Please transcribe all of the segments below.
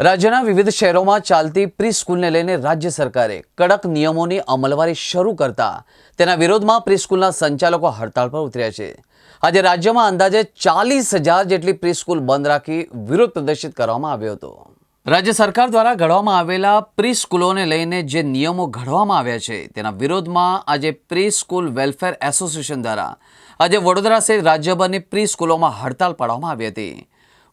રાજ્યના વિવિધ શહેરોમાં ચાલતી પ્રી સ્કૂલને લઈને રાજ્ય સરકારે કડક નિયમોની અમલવારી શરૂ કરતા તેના વિરોધમાં પ્રી સ્કૂલના સંચાલકો હડતાળ પર ઉતર્યા છે. આજે રાજ્યમાં અંદાજે ચાલીસ હજાર જેટલી પ્રી સ્કૂલ બંધ રાખી વિરોધ પ્રદર્શિત કરવામાં આવ્યો હતો. રાજ્ય સરકાર દ્વારા ઘડવામાં આવેલા પ્રી સ્કૂલોને લઈને જે નિયમો ઘડવામાં આવ્યા છે, તેના વિરોધમાં આજે પ્રી સ્કૂલ વેલફેર એસોસિએશન દ્વારા આજે વડોદરા સહિત રાજ્યભરની પ્રી સ્કૂલોમાં હડતાળ પાડવામાં આવી હતી.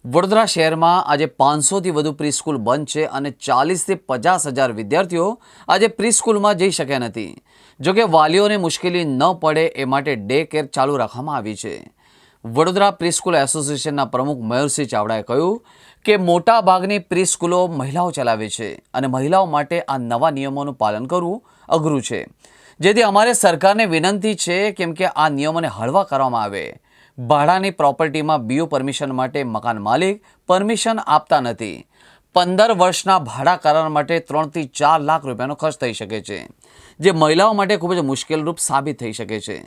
વડોદરા શહેરમાં આજે પાંચસોથી વધુ પ્રીસ્કૂલ બંધ છે અને ચાલીસથી પચાસ હજાર વિદ્યાર્થીઓ આજે પ્રીસ્કૂલમાં જઈ શક્યા નથી. જોકે વાલીઓને મુશ્કેલી ન પડે એ માટે ડે કેર ચાલુ રાખવામાં આવી છે. વડોદરા પ્રીસ્કૂલ એસોસિએશનના પ્રમુખ મયુરસિંહ ચાવડાએ કહ્યું કે મોટાભાગની પ્રીસ્કૂલો મહિલાઓ ચલાવે છે અને મહિલાઓ માટે આ નવા નિયમોનું પાલન કરવું અઘરું છે. જેથી અમારે સરકારને વિનંતી છે કેમ કે આ નિયમોને હળવા કરવામાં આવે. ભાડાની પ્રોપર્ટીમાં બીઓ પરમિશન માટે મકાન માલિક પરમિશન આપતા નથી. પંદર વર્ષના ભાડા કરાર માટે ત્રણથી ચાર લાખ રૂપિયાનો ખર્ચ થઈ શકે છે, જે મહિલાઓ માટે ખૂબ જ મુશ્કેલરૂપ સાબિત થઈ શકે છે.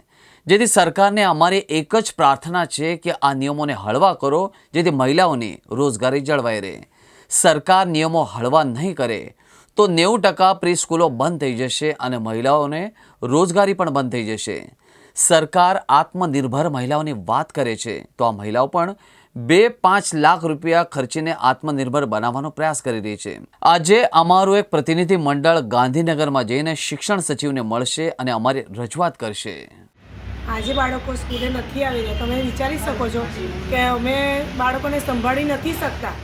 જેથી સરકારને અમારી એક જ પ્રાર્થના છે કે આ નિયમોને હળવા કરો, જેથી મહિલાઓની રોજગારી જળવાઈ રહે. સરકાર નિયમો હળવા નહીં કરે, તો નેવું ટકા પ્રી સ્કૂલો બંધ થઈ જશે અને મહિલાઓને રોજગારી પણ બંધ થઈ જશે. સરકાર આત્મનિર્ભર મહિલાઓની વાત કરે છે. તો આ મહિલાઓ પણ બે પાંચ લાખ રૂપિયા ખર્ચીને આત્મનિર્ભર બનાવવાનો પ્રયાસ કરી રહી છે. આજે અમારું એક પ્રતિનિધિ મંડળ ગાંધીનગરમાં જઈને શિક્ષણ સચિવને મળશે અને અમારી રજૂઆત કરશે. આજે બાળકો સ્કૂલે નથી આવી રહ્યા તમે વિચારી શકો છો કે અમે બાળકોને સંભાળી નથી શકતા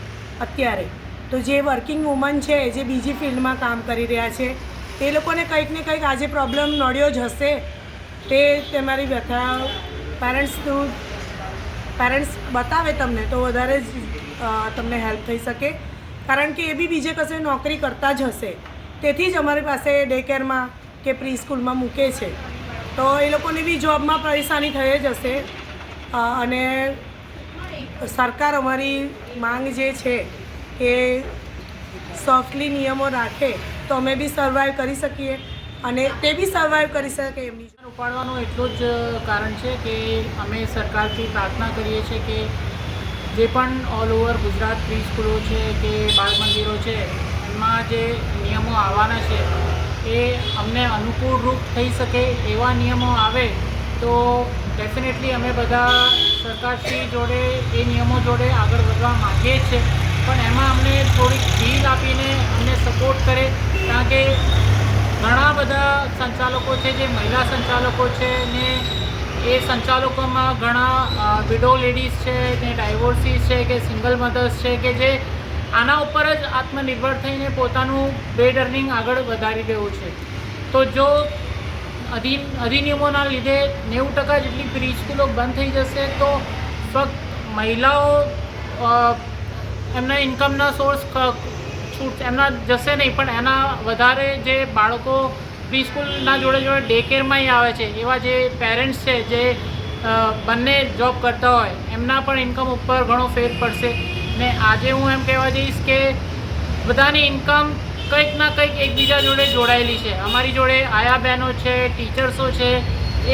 અત્યારે. તો જે વર્કિંગ વુમન છે, જે બીજી ફિલ્ડમાં કામ કરી રહ્યા છે, તે લોકોને કંઈક ને કંઈક આજે પ્રોબ્લેમ નડ્યો જ હશે. તે તમારી વ્યથા પેરેન્ટ્સનું પેરેન્ટ્સ બતાવે તમને તો વધારે જ તમને હેલ્પ થઈ શકે. કારણ કે એ બી બીજે કશે નોકરી કરતા જ હશે. તેથી જ અમારી પાસે ડે કેરમાં કે પ્રી સ્કૂલમાં મૂકે છે. તો એ લોકોને બી જોબમાં પરેશાની થઈ જ હશે. અને સરકાર અમારી માંગ જે છે કે સોફ્ટલી નિયમો રાખે તો અમે બી સર્વાઈવ કરી શકીએ. અને તે બી સર્વાઈવ કરી શકે એમની ઉપાડવાનું એટલું જ કારણ છે કે અમે સરકારથી પ્રાર્થના કરીએ છીએ કે જે પણ ઓલ ઓવર ગુજરાત પ્રી સ્કૂલો છે કે બાળ મંદિરો છે, એમાં જે નિયમો આવવાના છે, એ અમને અનુકૂળ રૂપ થઈ શકે એવા નિયમો આવે તો ડેફિનેટલી અમે બધા સરકારશ્રી જોડે એ નિયમો જોડે આગળ વધવા માંગીએ જ છે પણ એમાં અમને થોડીક ફીલ આપીને અમને સપોર્ટ કરે, કારણ કે ઘણા બધા સંચાલકો છે, જે મહિલા સંચાલકો છે ને એ સંચાલકોમાં ઘણા વિડો લેડીઝ છે ને ડાયવોર્સીસ છે કે સિંગલ મધર્સ છે કે જે આના ઉપર જ આત્મનિર્ભર થઈને પોતાનું બેડ અર્નિંગ આગળ વધારી રહ્યું છે. તો જો અધિન, અધિનિયમોના લીધે નેવું ટકા જેટલી પ્રી સ્કૂલો બંધ થઈ જશે, તો ફક્ત મહિલાઓ એમના ઇન્કમના સોર્સ છૂટ એમના જશે નહીં, પણ એના વધારે જે બાળકો પ્રી સ્કૂલના જોડે જોડે ડે કેરમાંય આવે છે, એવા જે પેરેન્ટ્સ છે, જે બંને જોબ કરતા હોય, એમના પણ ઇન્કમ ઉપર ઘણો ફેર પડશે. ને આજે હું એમ કહેવા જઈશ કે બધાની ઇન્કમ કંઈક ના કંઈક એકબીજા જોડે જોડાયેલી છે. અમારી જોડે આયા બહેનો છે ટીચર્સો છે,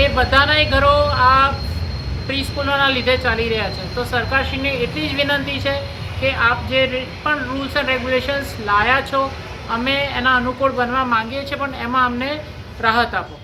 એ બધાનાય ઘરો આ પ્રી સ્કૂલોના લીધે ચાલી રહ્યા છે. તો સરકારશ્રીને એટલી જ વિનંતી છે કે આપ જે પણ રૂલ્સ એન્ડ રેગ્યુલેશન્સ લાયા છો, અમે એના અનુકૂળ બનવા માંગીએ છીએ, પણ એમાં અમને રાહત આપો.